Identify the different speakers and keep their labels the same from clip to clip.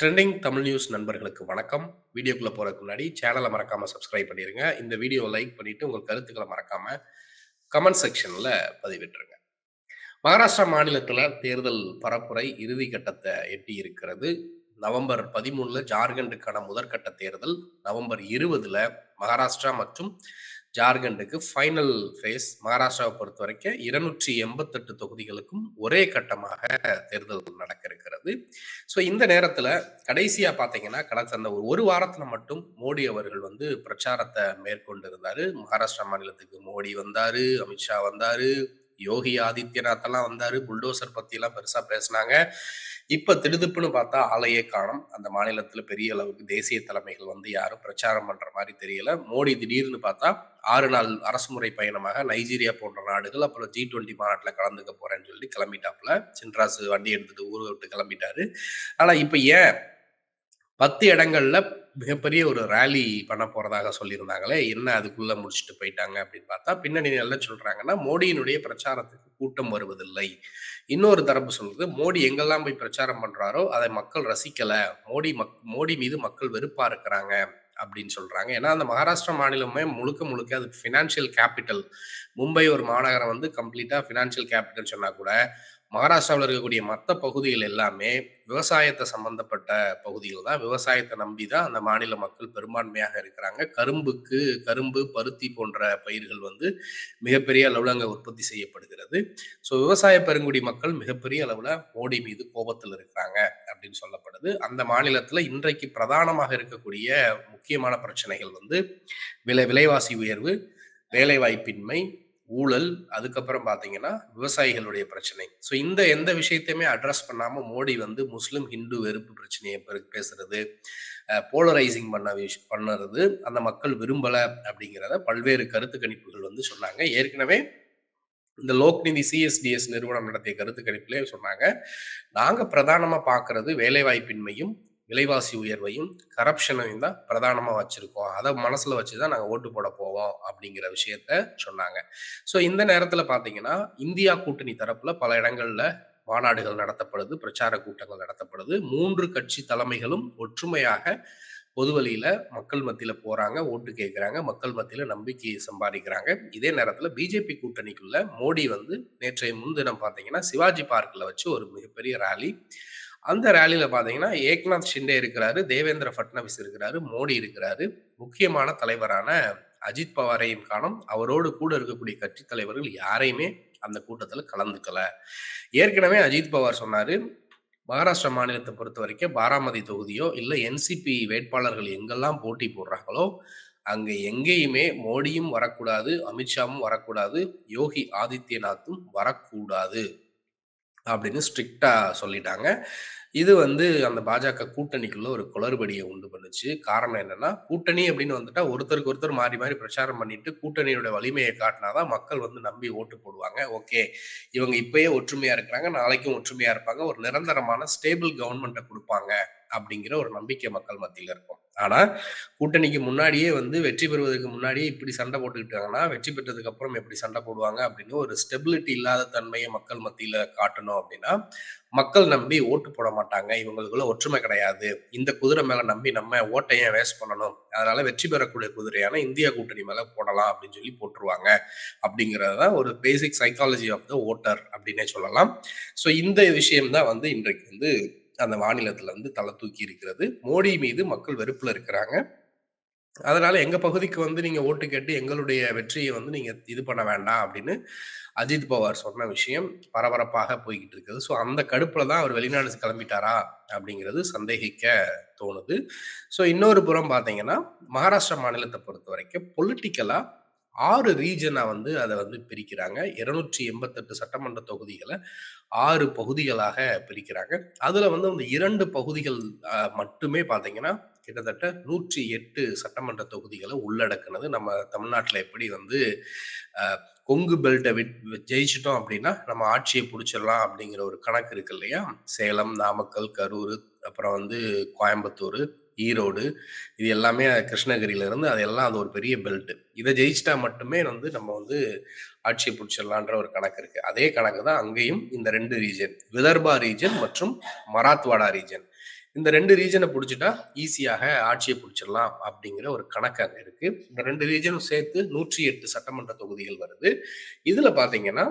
Speaker 1: Trending Tamil news நண்பர்களுக்கு வணக்கம். வீடியோக்குள்ளே போகிறதுக்கு முன்னாடி சேனலை மறக்காமல் சப்ஸ்கிரைப் பண்ணிடுங்க இந்த வீடியோ லைக் பண்ணிவிட்டு உங்கள் கருத்துக்களை மறக்காமல் கமெண்ட் செக்ஷனில் பதிவிட்டுருங்க. மகாராஷ்டிரா மாநிலத்தில் தேர்தல் பரப்புரை இறுதி கட்டத்தை எட்டி இருக்கிறது நவம்பர் பதிமூணில் ஜார்க்கண்டுக்கான முதற்கட்ட தேர்தல் நவம்பர் இருபதில் மகாராஷ்டிரா மற்றும் ஜார்க்கண்டுக்கு ஃபைனல் ஃபேஸ் மகாராஷ்டிராவை பொறுத்த வரைக்கும் இருநூற்றி எண்பத்தெட்டு தொகுதிகளுக்கும் ஒரே கட்டமாக தேர்தல் நடக்க இருக்கிறது ஸோ இந்த நேரத்தில் கடைசியாக பார்த்தீங்கன்னா கடந்த அந்த ஒரு ஒரு வாரத்தில் மட்டும் மோடி அவர்கள் வந்து பிரச்சாரத்தை மேற்கொண்டு இருந்தார் மகாராஷ்டிரா மாநிலத்துக்கு மோடி வந்தார் அமித்ஷா வந்தார் யோகி ஆதித்யநாத் எல்லாம் வந்தாரு. புல்டோசர் பத்தி எல்லாம் பெருசா பேசினாங்க. இப்ப திடுதுப்புன்னு பார்த்தா ஆலையே காணும். அந்த மாநிலத்துல பெரிய அளவுக்கு தேசிய தலைமைகள் வந்து யாரும் பிரச்சாரம் பண்ற மாதிரி தெரியல. மோடி திடீர்னு பார்த்தா ஆறு நாள் அரசுமுறை பயணமாக நைஜீரியா போன்ற நாடுகள் அப்புறம் ஜி டுவெண்ட்டி மாநாட்டில் கலந்துக்க போறேன்னு சொல்லி கிளம்பிட்டாப்புல. சின்ராசு வண்டி எடுத்துட்டு ஊரை விட்டு கிளம்பிட்டாரு. ஆனா இப்ப ஏன் பத்து இடங்கள்ல மிகப்பெரிய ஒரு ரேலி பண்ண போறதாக சொல்லியிருந்தாங்களே என்ன அதுக்குள்ள முடிச்சுட்டு போயிட்டாங்க அப்படின்னு பார்த்தா பின்னணி என்ன சொல்றாங்கன்னா மோடியினுடைய பிரச்சாரத்துக்கு கூட்டம் வருவதில்லை. இன்னொரு தரப்பு சொல்றது மோடி எங்கெல்லாம் போய் பிரச்சாரம் பண்றாரோ அதை மக்கள் ரசிக்கல. மோடி மக் மோடி மீது மக்கள் வெறுப்பா இருக்கிறாங்க அப்படின்னு சொல்றாங்க. ஏன்னா அந்த மகாராஷ்டிரா மாநிலமே முழுக்க முழுக்க அது ஃபினான்ஷியல் கேபிட்டல் மும்பை ஒரு மாநகரம் வந்து கம்ப்ளீட்டா ஃபினான்ஷியல் கேபிட்டல் சொன்னா கூட மகாராஷ்டிராவில் இருக்கக்கூடிய மற்ற பகுதிகள் எல்லாமே விவசாயத்தை சம்பந்தப்பட்ட பகுதிகள் தான். விவசாயத்தை நம்பி தான் அந்த மாநில மக்கள் பெரும்பான்மையாக இருக்கிறாங்க. கரும்புக்கு கரும்பு பருத்தி போன்ற பயிர்கள் வந்து மிகப்பெரிய அளவில் அங்கே உற்பத்தி செய்யப்படுகிறது. ஸோ விவசாய பெருங்குடி மக்கள் மிகப்பெரிய அளவில் மோடி மீது கோபத்தில் இருக்கிறாங்க அப்படின்னு சொல்லப்படுது. அந்த மாநிலத்தில் இன்றைக்கு பிரதானமாக இருக்கக்கூடிய முக்கியமான பிரச்சனைகள் வந்து விலை விலைவாசி உயர்வு வேலைவாய்ப்பின்மை ஊழல் அதுக்கப்புறம் பார்த்தீங்கன்னா விவசாயிகளுடைய பிரச்சனை. ஸோ இந்த எந்த விஷயத்தையுமே அட்ரஸ் பண்ணாமல் மோடி வந்து முஸ்லீம் ஹிந்து வெறுப்பு பிரச்சனையை பேசுறது போலரைசிங் பண்ண விஷ் பண்ணுறது அந்த மக்கள் விரும்பலை அப்படிங்கிறத பல்வேறு கருத்து கணிப்புகள் வந்து சொன்னாங்க. ஏற்கனவே இந்த லோக்நிதி சிஎஸ்டிஎஸ் நிறுவனம் நடத்திய கருத்து கணிப்பிலே சொன்னாங்க. நாங்கள் பிரதானமாக பார்க்கறது வேலைவாய்ப்பின்மையும் விலைவாசி உயர்வையும் கரப்ஷனையும் தான் பிரதானமாக வச்சுருக்கோம். அதை மனசில் வச்சு தான் நாங்கள் ஓட்டு போட போவோம் அப்படிங்கிற விஷயத்த சொன்னாங்க. ஸோ இந்த நேரத்தில் பார்த்தீங்கன்னா இந்தியா கூட்டணி தரப்பில் பல இடங்களில் மாநாடுகள் நடத்தப்படுது பிரச்சார கூட்டங்கள் நடத்தப்படுது. மூன்று கட்சி தலைமைகளும் ஒற்றுமையாக பொது மக்கள் மத்தியில போறாங்க ஓட்டு கேட்கிறாங்க மக்கள் மத்தியில நம்பிக்கையை சம்பாதிக்கிறாங்க. இதே நேரத்துல பிஜேபி கூட்டணிக்குள்ள மோடி வந்து நேற்றைய முன்தினம் பார்த்தீங்கன்னா சிவாஜி பார்க்ல வச்சு ஒரு மிகப்பெரிய ரேலி அந்த ரேலியில பாத்தீங்கன்னா ஏக்நாத் ஷிண்டே இருக்கிறாரு தேவேந்திர ஃபட்னவிஸ் இருக்கிறாரு மோடி இருக்கிறாரு. முக்கியமான தலைவரான அஜித் பவாரையும் காணும். அவரோடு கூட இருக்கக்கூடிய கட்சி தலைவர்கள் யாரையுமே அந்த கூட்டத்தில் கலந்துக்கல. ஏற்கனவே அஜித் பவார் சொன்னாரு மகாராஷ்டிரா மாநிலத்தை பொறுத்த வரைக்கும் பாராமதி தொகுதியோ இல்லை என்சிபி வேட்பாளர்கள் எங்கெல்லாம் போட்டி போடுறாங்களோ அங்க எங்கேயுமே மோடியும் வரக்கூடாது அமித்ஷாவும் வரக்கூடாது யோகி ஆதித்யநாத்தும் வரக்கூடாது. அப்படின்னு ஸ்ட்ரிக்டாக சொல்லிட்டாங்க. இது வந்து அந்த பாஜக கூட்டணிக்குள்ள ஒரு குளறுபடியை உண்டு பண்ணுச்சு. காரணம் என்னன்னா கூட்டணி அப்படின்னு வந்துட்டா ஒருத்தருக்கு ஒருத்தர் மாறி மாறி பிரச்சாரம் பண்ணிட்டு கூட்டணியோட வலிமையை காட்டினாதான் மக்கள் வந்து நம்பி ஓட்டு போடுவாங்க. ஓகே இவங்க இப்பயே ஒற்றுமையா இருக்கிறாங்க நாளைக்கும் ஒற்றுமையா இருப்பாங்க. ஒரு நிரந்தரமான ஸ்டேபிள் கவர்மெண்ட்டை கொடுப்பாங்க. அப்படிங்கிற ஒரு நம்பிக்கை மக்கள் மத்தியில் இருக்கும். ஆனா கூட்டணிக்கு முன்னாடியே வந்து வெற்றி பெறுவதற்கு முன்னாடியே இப்படி சண்டை போட்டுக்கிட்டாங்கன்னா வெற்றி பெற்றதுக்கு அப்புறம் எப்படி சண்டை போடுவாங்க அப்படின்னு ஒரு ஸ்டெபிலிட்டி இல்லாத தன்மையை மக்கள் மத்தியில காட்டணும் அப்படின்னா மக்கள் நம்பி ஓட்டு போட மாட்டாங்க. இவங்களுக்குள்ள ஒற்றுமை கிடையாது. இந்த குதிரை மேல நம்பி நம்ம ஓட்டையை வேஸ்ட் பண்ணணும்? அதனால வெற்றி பெறக்கூடிய குதிரையான இந்தியா கூட்டணி மேல போடலாம் அப்படின்னு சொல்லி போட்டுருவாங்க. அப்படிங்கிறது தான் ஒரு basic psychology of the voter அப்படின்னே சொல்லலாம். ஸோ இந்த விஷயம் தான் வந்து இன்றைக்கு வந்து அந்த மாநிலத்துல வந்து தலை தூக்கி இருக்கிறது. மோடி மீது மக்கள் வெறுப்புல இருக்கிறாங்க. அதனால எங்க பகுதிக்கு வந்து நீங்க ஓட்டு கேட்டு எங்களுடைய வெற்றியை வந்து நீங்க இது பண்ண வேண்டாம் அப்படின்னு அஜித் பவார் சொன்ன விஷயம் பரபரப்பாக போய்கிட்டு இருக்குது. ஸோ அந்த கடுப்புல தான் அவர் வெளிநாடு கிளம்பிட்டாரா அப்படிங்கிறது சந்தேகிக்க தோணுது. ஸோ இன்னொரு புறம் பார்த்தீங்கன்னா மகாராஷ்டிரா மாநிலத்தை பொறுத்த வரைக்கும் பொலிட்டிக்கலா ஆறு ரீஜனா வந்து அதை வந்து பிரிக்கிறாங்க. இருநூற்றி எண்பத்தெட்டு சட்டமன்ற தொகுதிகளை ஆறு பகுதிகளாக பிரிக்கிறாங்க. அதில் வந்து அந்த இரண்டு பகுதிகள் மட்டுமே பார்த்தீங்கன்னா கிட்டத்தட்ட நூற்றி எட்டு சட்டமன்ற தொகுதிகளை உள்ளடக்குனது. நம்ம தமிழ்நாட்டில் எப்படி வந்து கொங்கு பெல்ட்டை விட் ஜெயிச்சிட்டோம் அப்படின்னா நம்ம ஆட்சியை பிடிச்சிடலாம் அப்படிங்கிற ஒரு கணக்கு இருக்கு இல்லையா? சேலம் நாமக்கல் கரூர் அப்புறம் வந்து கோயம்புத்தூர் ஈரோடு இது எல்லாமே கிருஷ்ணகிரியிலேருந்து அது அதெல்லாம் அது ஒரு பெரிய பெல்ட் இதை ஜெயிச்சிட்டா மட்டுமே வந்து நம்ம வந்து ஆட்சியை பிடிச்சிடலான்ற ஒரு கணக்கு இருக்கு அதே கணக்கு தான் அங்கேயும் இந்த ரெண்டு ரீஜன் விதர்பா ரீஜன் மற்றும் மராத்வாடா ரீஜன் இந்த ரெண்டு ரீஜனை பிடிச்சிட்டா ஈஸியாக ஆட்சியை பிடிச்சிடலாம் அப்படிங்கிற ஒரு கணக்கு அங்கே இருக்கு. இந்த ரெண்டு ரீஜனும் சேர்த்து 108 சட்டமன்ற தொகுதிகள் வருது. இதுல பாத்தீங்கன்னா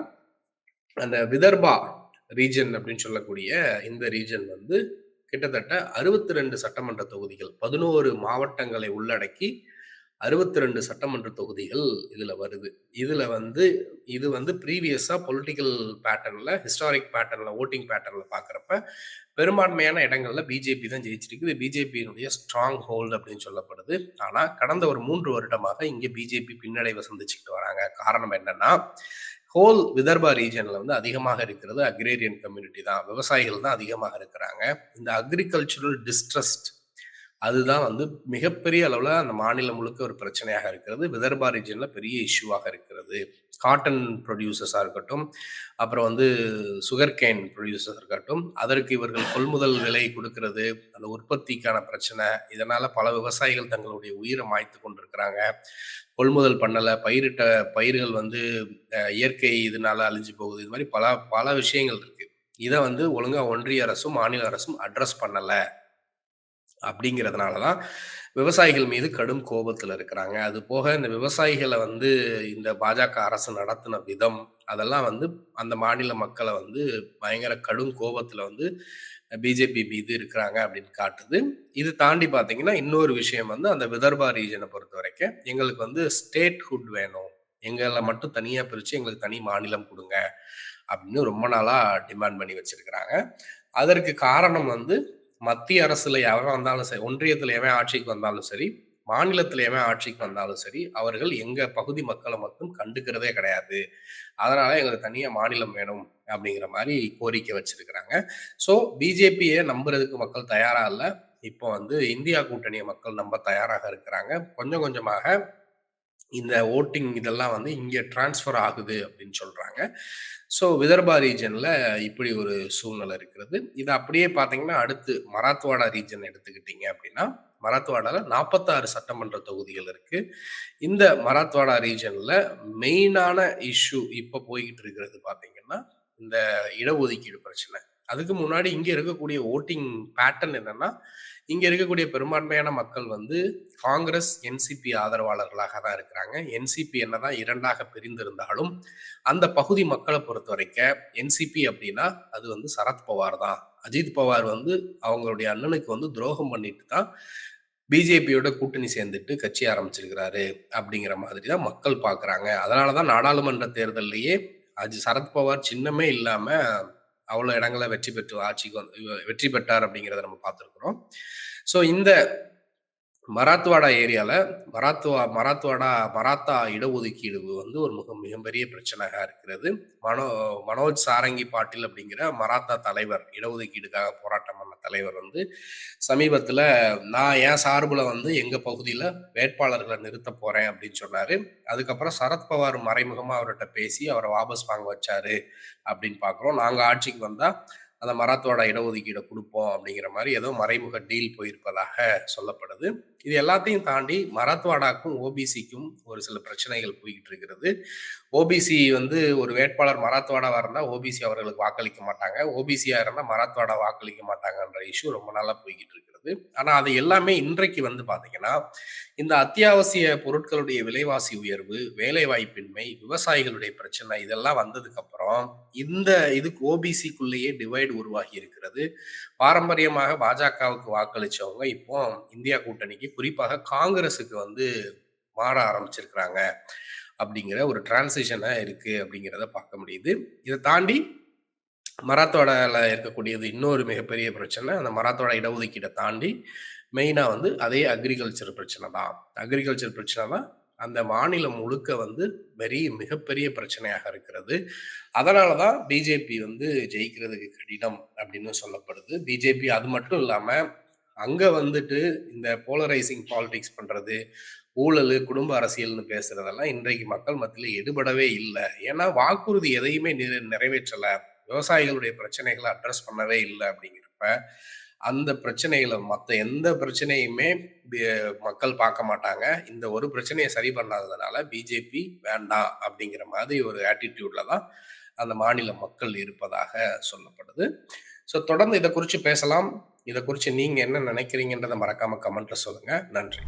Speaker 1: அந்த விதர்பா ரீஜன் அப்படின்னு சொல்லக்கூடிய இந்த ரீஜன் வந்து கிட்டத்தட்ட 62 சட்டமன்ற தொகுதிகள் 11 மாவட்டங்களை உள்ளடக்கி 62 சட்டமன்ற தொகுதிகள் இதுல வருது. இதுல வந்து இது வந்து ப்ரீவியஸா பொலிட்டிக்கல் பேட்டர்ன்ல, ஹிஸ்டாரிக் பேட்டர்ன்ல, ஓட்டிங் பேட்டர்ன்ல பாக்குறப்ப பெரும்பான்மையான இடங்கள்ல பிஜேபி தான் ஜெயிச்சிருக்கு. இது பிஜேபியினுடைய ஸ்ட்ராங் ஹோல்டு அப்படின்னு சொல்லப்படுது. ஆனா, கடந்த ஒரு மூன்று வருடமாக இங்க பிஜேபி பின்னடைவை சந்திச்சுக்கிட்டு வராங்க. காரணம் என்னன்னா, ஹோல் விதர்பா ரீஜனில் வந்து அதிகமாக இருக்கிறது அக்ரேரியன் கம்யூனிட்டி தான். விவசாயிகள் தான் அதிகமாக இருக்கிறாங்க. இந்த அக்ரிகல்ச்சுரல் டிஸ்ட்ரஸ்ட் அதுதான் வந்து மிகப்பெரிய அளவில் அந்த மாநிலம் முழுக்க ஒரு பிரச்சனையாக இருக்கிறது. விதர்பா ரீஜனில் பெரிய இஷ்யூவாக இருக்கிறது. காட்டன் ப்ரொடியூசர்ஸாக இருக்கட்டும், அப்புறம் வந்து சுகர் கேன் புரொடியூசர்ஸ் இருக்கட்டும், அதற்கு இவர்கள் கொள்முதல் விலை கொடுக்கறது அந்த உற்பத்திக்கான பிரச்சனை. இதனால் பல விவசாயிகள் தங்களுடைய உயிரை மாய்த்து கொண்டிருக்கிறாங்க. கொள்முதல் பண்ணலை பயிரிட்ட பயிர்கள் வந்து இயற்கை இதனால அழிஞ்சு போகுது. இது மாதிரி பல பல விஷயங்கள் இருக்குது இதை வந்து ஒழுங்காக ஒன்றிய அரசும், மாநில அரசும் அட்ரஸ் பண்ணலை அப்படிங்கிறதுனால தான் விவசாயிகள் மீது கடும் கோபத்தில் இருக்கிறாங்க. அது போக இந்த விவசாயிகளை வந்து இந்த பாஜக அரசு நடத்தின விதம், அதெல்லாம் வந்து அந்த மாநில மக்களை வந்து பயங்கர கடும் கோபத்தில் வந்து பிஜேபி மீது இருக்கிறாங்க அப்படின்னு காட்டுது. இது தாண்டி பார்த்தீங்கன்னா, இன்னொரு விஷயம் வந்து அந்த விதர்பா ரீஜனை பொறுத்த வரைக்கும் எங்களுக்கு வந்து ஸ்டேட்ஹுட் வேணும். எங்களை மட்டும் தனியாக பிரித்து எங்களுக்கு தனி மாநிலம் கொடுங்க அப்படின்னு ரொம்ப நாளாக டிமாண்ட் பண்ணி வச்சிருக்கிறாங்க. அதற்கு காரணம் வந்து மத்திய அரசுல எவன் வந்தாலும் சரி, ஒன்றியத்துல எவன் ஆட்சிக்கு வந்தாலும் சரி, மாநிலத்துல எவன் ஆட்சிக்கு வந்தாலும் சரி, அவர்கள் எங்க பகுதி மக்களை மட்டும் கண்டுக்கிறதே கிடையாது. அதனால எங்களுக்கு தனியா மாநிலம் வேணும் அப்படிங்கிற மாதிரி கோரிக்கை வச்சிருக்கிறாங்க. ஸோ பிஜேபியை நம்புறதுக்கு மக்கள் தயாரா இல்லை இப்போ வந்து இந்தியா கூட்டணியை மக்கள் நம்ப தயாராக இருக்கிறாங்க. கொஞ்சம் கொஞ்சமாக இந்த ஓட்டிங் இதெல்லாம் வந்து இங்கே ட்ரான்ஸ்ஃபர் ஆகுது அப்படின்னு சொல்கிறாங்க ஸோ விதர்பா ரீஜனில் இப்படி ஒரு சூழ்நிலை இருக்கிறது. இது அப்படியே பார்த்தீங்கன்னா, அடுத்து மராத்வாடா ரீஜன் எடுத்துக்கிட்டீங்க அப்படின்னா, மராத்வாடாவில் நாற்பத்தாறு சட்டமன்ற தொகுதிகள் இருக்குது இந்த மராத்வாடா ரீஜனில் மெயினான இஷ்யூ இப்போ போய்கிட்டு இருக்கிறது பார்த்தீங்கன்னா, இந்த இடஒதுக்கீடு பிரச்சனை. அதுக்கு முன்னாடி இங்கே இருக்கக்கூடிய ஓட்டிங் பேட்டர்ன் என்னென்னா இங்கே இருக்கக்கூடிய பெரும்பான்மையான மக்கள் வந்து காங்கிரஸ், என்சிபி ஆதரவாளர்களாக தான் இருக்கிறாங்க. என்சிபி என்னதான் இரண்டாக பிரிந்திருந்தாலும், அந்த பகுதி மக்களை பொறுத்த வரைக்கும் என்சிபி அப்படின்னா, அது வந்து சரத் பவார் தான். அஜித் பவார் வந்து அவங்களுடைய அண்ணனுக்கு வந்து துரோகம் பண்ணிட்டு தான் பிஜேபியோட கூட்டணி சேர்ந்துட்டு கட்சி ஆரம்பிச்சிருக்கிறாரு. அப்படிங்கிற மாதிரி தான் மக்கள் பார்க்குறாங்க. அதனால தான் நாடாளுமன்ற தேர்தல்லையே அஜி சரத் பவார் சின்னமே இல்லாமல் அவ்வளோ இடங்களை வெற்றி பெற்று ஆட்சிக்கு வந்து வெற்றி பெற்றார் அப்படிங்கிறத நம்ம பார்த்துருக்குறோம் ஸோ இந்த மராத்வாடா ஏரியாவில் மராத்வா மராத்வாடா மராத்தா இடஒதுக்கீடு வந்து ஒரு மிக மிகப்பெரிய பிரச்சனையாக இருக்கிறது. மனோ மனோஜ் சாரங்கி பாட்டில் அப்படிங்கிற மராத்தா தலைவர், இடஒதுக்கீடுக்காக போராட்டம் தலைவர் வந்து சமீபத்தில் நான் என் சார்பில் வந்து எங்கள் பகுதியில் வேட்பாளர்களை நிறுத்தப் போகிறேன் அப்படின்னு சொன்னார். அதுக்கப்புறம் சரத்பவார் மறைமுகமாக அவர்கிட்ட பேசி அவரை வாபஸ் வாங்க வச்சாரு அப்படின்னு பார்க்குறோம் நாங்கள் ஆட்சிக்கு வந்தால் அந்த மராத்வாடா இடஒதுக்கீடை கொடுப்போம் அப்படிங்கிற மாதிரி ஏதோ மறைமுக டீல் போயிருப்பதாக சொல்லப்படுது. இது எல்லாத்தையும் தாண்டி மராத்வாடாக்கும், ஓபிசிக்கும் ஒரு சில பிரச்சனைகள் போய்கிட்டு இருக்கிறது. ஓபிசி வந்து ஒரு வேட்பாளர் மராத்வாடாவா இருந்தால் ஓபிசி அவர்களுக்கு வாக்களிக்க மாட்டாங்க. ஓபிசியா இருந்தால் மராத்வாடா வாக்களிக்க மாட்டாங்கன்ற இஷ்யூ ரொம்ப நாளாக போய்கிட்டு இருக்கு இருந்தது ஆனா அது எல்லாமே இன்றைக்கு வந்து பார்த்தீங்கன்னா, இந்த அத்தியாவசிய பொருட்களுடைய விலைவாசி உயர்வு, வேலைவாய்ப்பின்மை, விவசாயிகளுடைய பிரச்சனை இதெல்லாம் வந்ததுக்கப்புறம், இந்த இதுக்கு ஓபிசிக்குள்ளேயே டிவைட் உருவாகி இருக்கிறது. பாரம்பரியமாக பாஜகவுக்கு வாக்களிச்சவங்க இப்போ இந்தியா கூட்டணிக்கு குறிப்பாக காங்கிரஸுக்கு வந்து மாற ஆரம்பிச்சிருக்கிறாங்க. அப்படிங்கிற ஒரு டிரான்சிஷனா இருக்கு அப்படிங்கிறத பார்க்க முடியுது. இதை தாண்டி மராத்வாடால இருக்கக்கூடியது இன்னொரு மிகப்பெரிய பிரச்சனை. அந்த மராத்தோட இடஒதுக்கீட்டை தாண்டி மெயினாக வந்து அதே அக்ரிகல்ச்சர் பிரச்சனை தான். அக்ரிகல்ச்சர் பிரச்சனை தான் அந்த மாநிலம் முழுக்க வந்து பெரிய மிகப்பெரிய பிரச்சனையாக இருக்கிறது. அதனால தான் பிஜேபி வந்து ஜெயிக்கிறதுக்கு கடினம் அப்படின்னு சொல்லப்படுது. பிஜேபி அது மட்டும் இல்லாமல் அங்கே வந்துட்டு இந்த போலரைசிங் பாலிடிக்ஸ் பண்ணுறது ஊழல் குடும்ப அரசியல்னு பேசுறதெல்லாம் இன்றைக்கு மக்கள் மத்தியில் எடுபடவே இல்லை ஏன்னா வாக்குறுதி எதையுமே நிறை விவசாயிகளுடைய பிரச்சனைகளை அட்ரஸ் பண்ணவே இல்லை அப்படிங்கிறப்ப, அந்த பிரச்சனைகளை மற்ற எந்த பிரச்சனையுமே மக்கள் பார்க்க மாட்டாங்க. இந்த ஒரு பிரச்சனையை சரி பண்ணாததுனால பிஜேபி வேண்டாம் அப்படிங்கிற மாதிரி ஒரு ஆட்டிடியூட்ல தான் அந்த மாநில மக்கள் இருப்பதாக சொல்லப்படுது. ஸோ தொடர்ந்து இதை குறித்து பேசலாம். இதை குறித்து நீங்கள் என்ன நினைக்கிறீங்கன்றதை மறக்காமல் கமெண்ட்டில் சொல்லுங்கள் நன்றி.